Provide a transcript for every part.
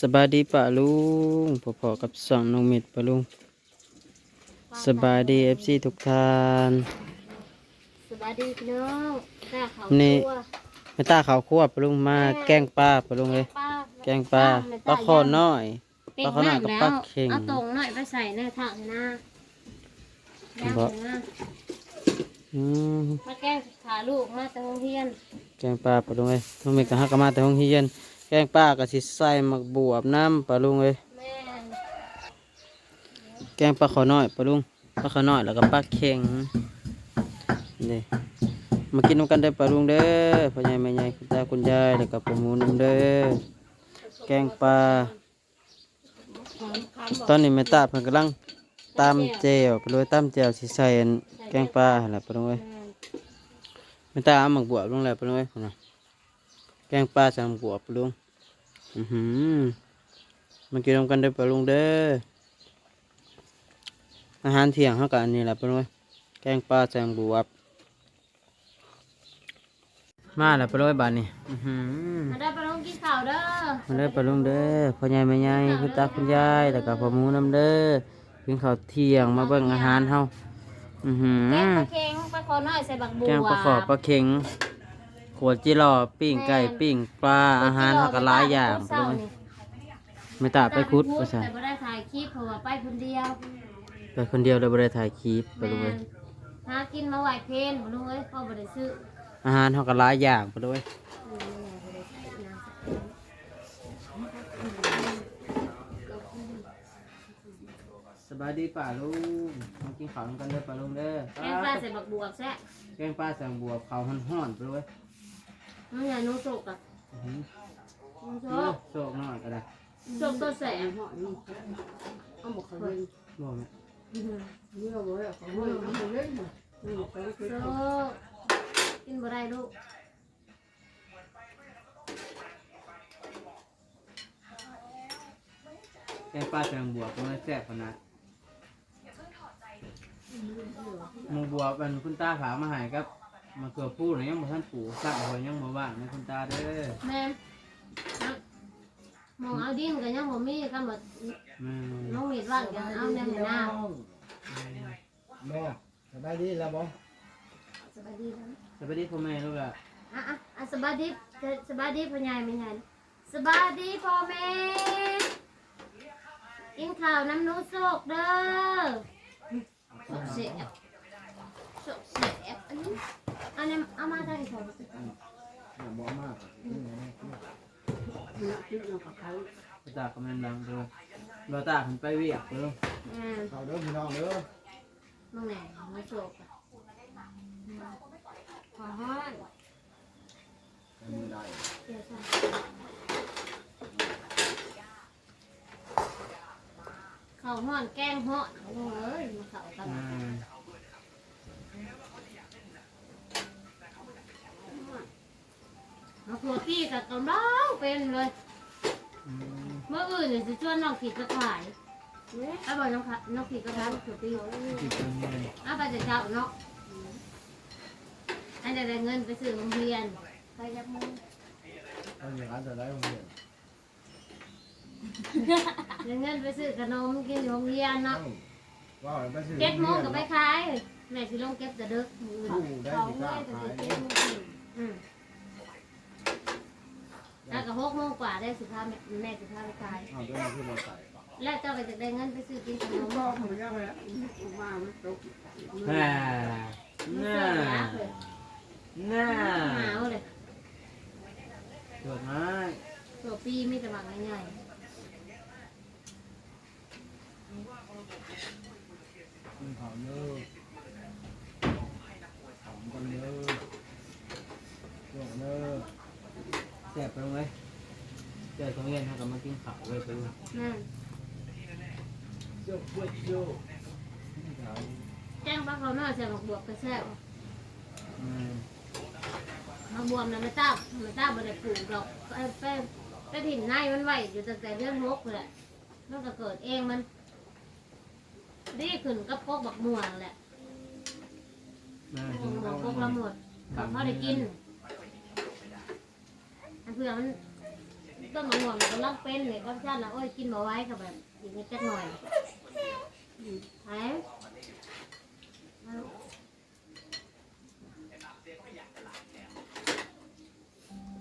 สบายดีป่ะลุงพอๆกับสองน้องเม็ดป่ะลุงสบายดีเอฟซีทุกท่านสบายดีพี่น้องหน้าเขานี่ตัวไม่ตาขาวคั่วป่ะลุงมาแกล้งปลาป่ะลุงเลย ป้าแกล้งปลาปลาคอน้อย เป็นปลาขาวหน้ากับน้ำปลาแล้วเข็ง เอาตรงหน่อยไปใส่ในถังนะย่างบ่นะอืมมาแกล้งขาลูกมาแต่โรงเรียน แกล้งปลาป่ะลุงเลยน้องเม็ดกับฮักกะมาแต่ห้องเฮียน แกล้งปลากับสิใส่หมักบวบน้ำป่ะลุงเลยแม่นแกงปลาขอน้อยปลาลุงปลาขอน้อยแล้วก็ปลาเข็งนี่มากินน้ำกันได้อปลาลุงเด้อพ่อใหญ่แม่ใหญ่คุณตาคุณยายแล้วก็ปลาหมูน้ำเด้อแกงปลาตอนนี้แม่ตาเพิ่นกำลังตำแจ่วไปเลยตำแจ่วสิใส่อันแกงปลาหั่นล่ะปลาลุงเอ้ยแม่นแม่ตาเอาหมักบวบลงแล้วปลาลุงเอ้ยพุ่นน่ะแกงปลาใส่หมักบวบปลาลุง อือหือมากินน้ำกันได้อปลาลุงเด้อ อาหารเที่ยงเขากับอันนี้แหละเพื่อนเว้ยแกงปลาแจงบวบ มาแล้วเพื่อนเว้ยบานนี้อื้อหือมาได้ไปลงกินข้าวเด้อมาเด้อปลาลุงเด้อพ่อใหญ่แม่ใหญ่คุณตาคุณยายแล้วก็พ่อหมูน้ำเด้อกินข้าวเที่ยงมาเบิ่งอาหารเฮาอือหือแกงปลาเค็งปลาคอน้อยใส่บักบัวแกงปลาขอบปลาเข็ง ขวดจิรอปิ้งไก่ปิ้งปลาอาหารเฮาก็หลายอย่างเพื่อนเว้ยไม่ตาไปคุดว่าซั่นแต่ไม่ได้ถ่ายคลิปเพราะว่าไปคนเดียวไปคนเดียวเลยบ่ได้ถ่ายคลิปปลาลุงแม่เว้ยนหากินมาไหวเพลนบ่ลุงเอ้ยพ่อบ่ได้ซื้ออาหารเฮาก็หลายอย่างปลาลุงเว้ยอืมแม่บ่ได้ใส่น้ำสบายดีป่าลุงมากินข้าวกันเด้อป่าลุงเด้อแกงปลาใส่บักบวบแซ่บแกงปลาแสงบวบข้าวห่อนๆไปเลย มันอย่านุ่งโศกอะอื้อหือนุ่งโศกโศกหน่อยก็ได้โศกตัวแสบเอาบอกเขาเล่นบอกไหมเมื่อวันเขาเล่นเขาเล่นมาอืมเขาเล่นโศกกินบ่ได้ลูกแกงปลาแสงบวบมันแซ่บขนาดหมูบวบมันคุณตาผามาใหายครับ มาเกือบพูดนะยังบ่ท่านปู่สั่งหอยยังบ่ว่างนะคุณตาเด้อแม่นนะมองเอาดินก็ยังบ่มีก็บ่แม่น้องมีดว่างก็เอาแนมหน้าแม่สบายดีแล้วบ่สบายดีแล้วสวัสดีพ่อแม่ลูกอะอะอะอะสบายดีสบายดีพ่อใหญ่แม่ใหญ่สบายดีพ่อแม่กินข้าวน้ำหนูโศกเด้อโศกเสียบโศกเสียบอันนี้ อันนี้อามาได้ของสิอย่าบ่มากเอากับเขาคุณตากำลังดังเด้อเราตาขึ้นไปเวียกเด้ออืมเขาเด้อพี่น้องเด้อมึงไหนมาโศกอะขอห้อนให้มือได้เดี๋ยวใส่ข้าวห้อนแกงห้อนโอ้ยมาเข้ากัน อืม มา โคตี้กับกำลังเป็นเลยอืมเมื่ออื่นเนี่ยจะชวนน้องขีดไปขายไอ้บอกน้องขาน้องขีดก็ขายโคตี้จิตเป็นไงอ้าไปจะเจ้าเนาะอันจะได้เงินไปซื้อโรงเรียนไปยับมือเอาอย่างนั้นจะได้โรงเรียนได้เงินไปซื้อขนมกินอยู่โรงเรียนเนาะว่าไปซื้อเจ็ดโมงก็ไปขายแม่สิลงเก็บแต่ดึกมือผู้ได้เขาสิกเมื่ล้าอยแต่ขายเจ็ดโมงครึ่งอืม แล้วก็หกโมงกว่าได้สิพาแม่แม่สิพาไปขาย เอาเด้อมาขึ้นมาใส่แล้วเจ้าก็จะได้เงินไปซื้อกินขนมบอกเขาเยอะเลยมามันตกแม่มันน่าเสือยากเลยน่าหนาวเลยเกิดไม้ตัวปีมีแต่หมักง่ายขึ้นเขาเด้อถามกันเด้อโยกเด้อแซ่บไปลงเลยเจอตรงเย็นเขาก็มากินข้าวเลยไปเลยๆนั่นโยกโยกโยกเขาแจ้งปลาเขาหน้าใส่หมกบวบกระแซบอืมมาบวมนะไม่ต้าไม่ต้าบ่ได้ปลูกดอกไปไปไปถิ่นในมันไหวอยู่ตั้งแต่เดือนหกเลยมันก็เกิดเองมันดีขึ้นก็พกบักม่วงแหละแม่พกบักพกละหมดกับเขาได้กิน อันเพื่อมันต้นมะม่วงก็ลังเป็นเลยก็ชาติละโอ้ยกินมาไว้กับแบบอีกนิดจักหน่อยหาย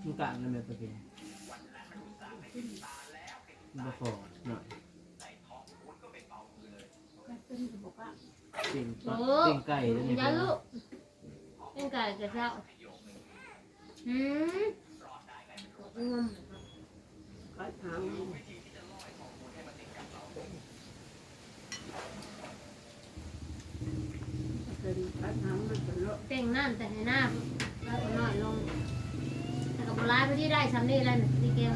มันกลางนั่นเลยประเด็นมันบ่พอหน่อยเป็นกระบอกอะปิ้งปลาโอ้ปิ้งไก่แล้วนี่ยาลูกเป็นไก่กระเช้าหืมอืม ก็ทางเต่งน้ำแต่ให้หน้าแล้วก็น้อยลงแต่กับร้ายไปที่ได้ซ้ำนี่แล้วนี่ตีเกม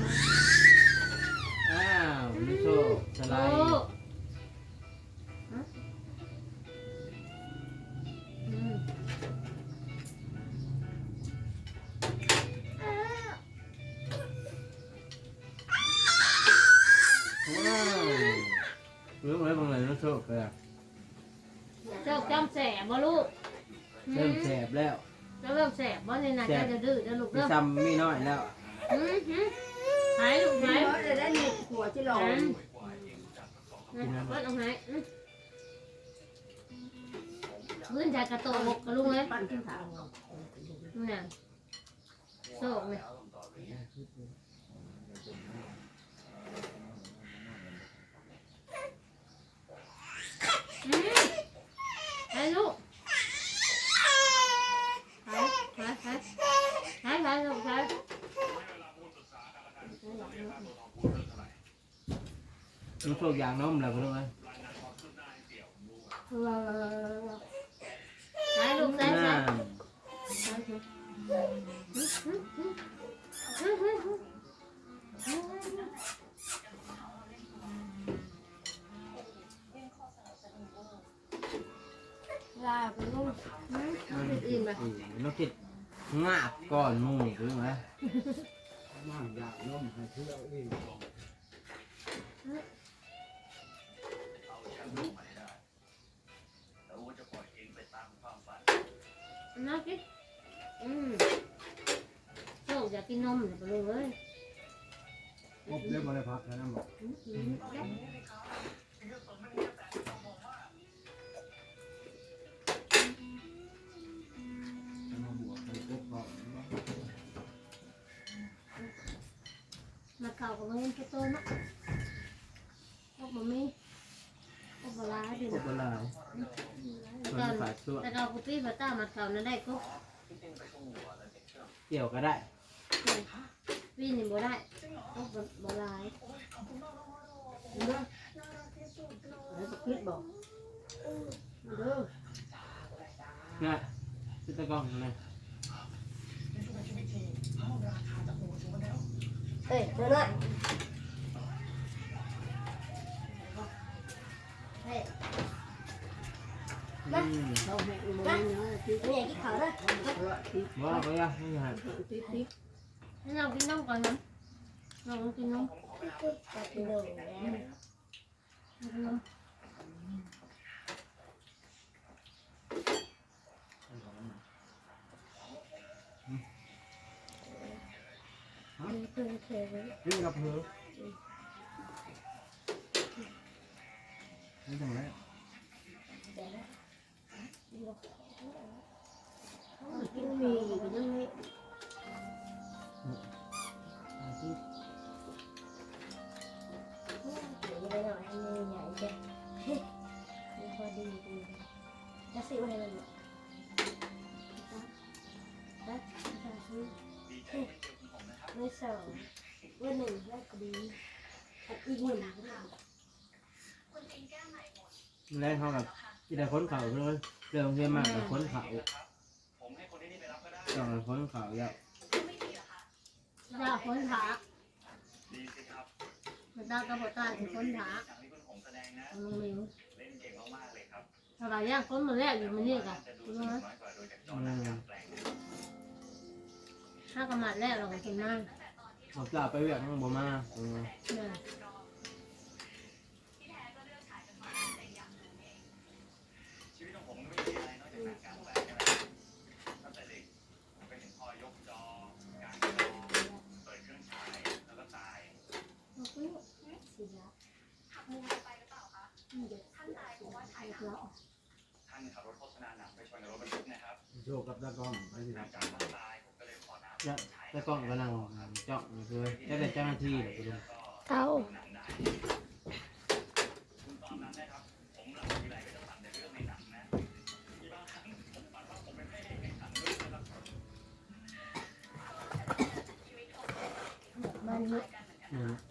อ้าวมิโซะสไลด์ อะไรบางอย่างมิโซะก็เจ้าจำแสบบ่ลูกเริ่มแสบแล้วเจ้าเริ่มแสบบ่นี่นะเจ้าจะดื้อจะลูกมีเริ่มซ้ำมีน้อยแล้วหืมหืมหายลูกไหนหายจะได้มีหัวที่หลอหายงนะวัดเอาหายอืมพื้นชายกระโตกกระลุงเลยปั่นขึ้นทางนี่น่ะโศกเนี่ยอืมหายลูกหายหายหายหายหายลูกหาย มิโซะยางนมแล้วเพื่อนหายลูกหายน่าหายลาไปลูกอิ่มไปนกคิดงาบก่อนหมูห รือไงว่างอยากน้มให้เที่ยวเองน่ากินอืมโซ่อยากกินนมเนี่ยไปเลยเว้ยพบเรื่องอะไรพักแล้วบอกอืมอืมแล้วจะมาบวกไปพบเขามาเข่ากับมันยังโตเนาะพวกมันมีพวกปลาดิ พวกปลา แต่ คน ก่อน ขายชั่วแต่เราคุปี้พระต้ามาเขานั้นได้ก็เกี่ยวก็ได้พี่งหนีบ่ได้พวกบ่ลายแล้วก็คิดบอกเด้อง่ายพิตะกองเลยเอ้ยเดี๋ยวหน่อย อืมเราแม่งมันเนาะที่ไม่อย มีอยู่ยังไงไม่สองวันหนึ่งแรกก็ดีอีกหนึ่งแรกเขากับที่ได้ค้นเข่าเลยเรื่องเรียนมากกับค้นเข่า ต้องค้นเข่าแล้วดาค้นหาดากระบอกตาถึงค้นหามึงมิวสบายย่างค้นมาแรกอยู่มันนี่กันรู้ไหมอืมถ้ากระมัดแรกเราก็กินมากเขาจะไปเวียกน้องบัวมา อืมเนี่ยสิละอืมเดี๋ยวท่านนายบอกว่าใช้แล้วท่านขับรถโฆษณาหนังไปชนกับรถบรรทุกนะครับโชว์กับตากล้องไปสิหลังจากนั้นตายผมก็เลยขอน้ำจะแต่กล้องก็นั่งเจาะอยู่คือจะได้เจ้าหน้าที่แหละปะลุงเต้าตอนนั้นนะครับผมหลับทีไรก็จะฝันแต่เรื่องในหนังนะมีบางครั้งผมฝันว่าผมเป็นพระเอกในหนังด้วยนะครับมันเยอะอืมไ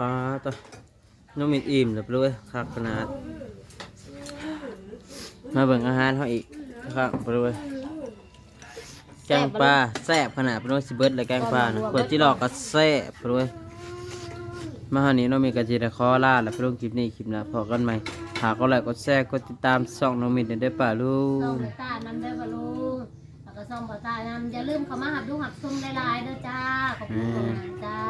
ปลาตัวน้องมิดอิ่มแบบเลยคักขนาด มาเบิ่งอาหารเขาอีกครับไปเลยแกงปลาแซ่บขนาดเป็นว่าสิเบิดเลยแกงปลานะเปิดที่หลอกก็แซ่บไปเลยมาหานี้น้องมีกระจีได้คอลาแล้วไปลงคลิปนี้คลิปหน้าพอกันใหม่หากก็ไลค์กดแชร์กดติดตามช่องน้องมิดได้ป่าลูซ่องกบตานำได้บะลุงแล้วก็ซ่องบตานำอย่าลืมเข้ามาหับดูหับซุ่มหลายๆเด้อจ้าขอบคุณจ้า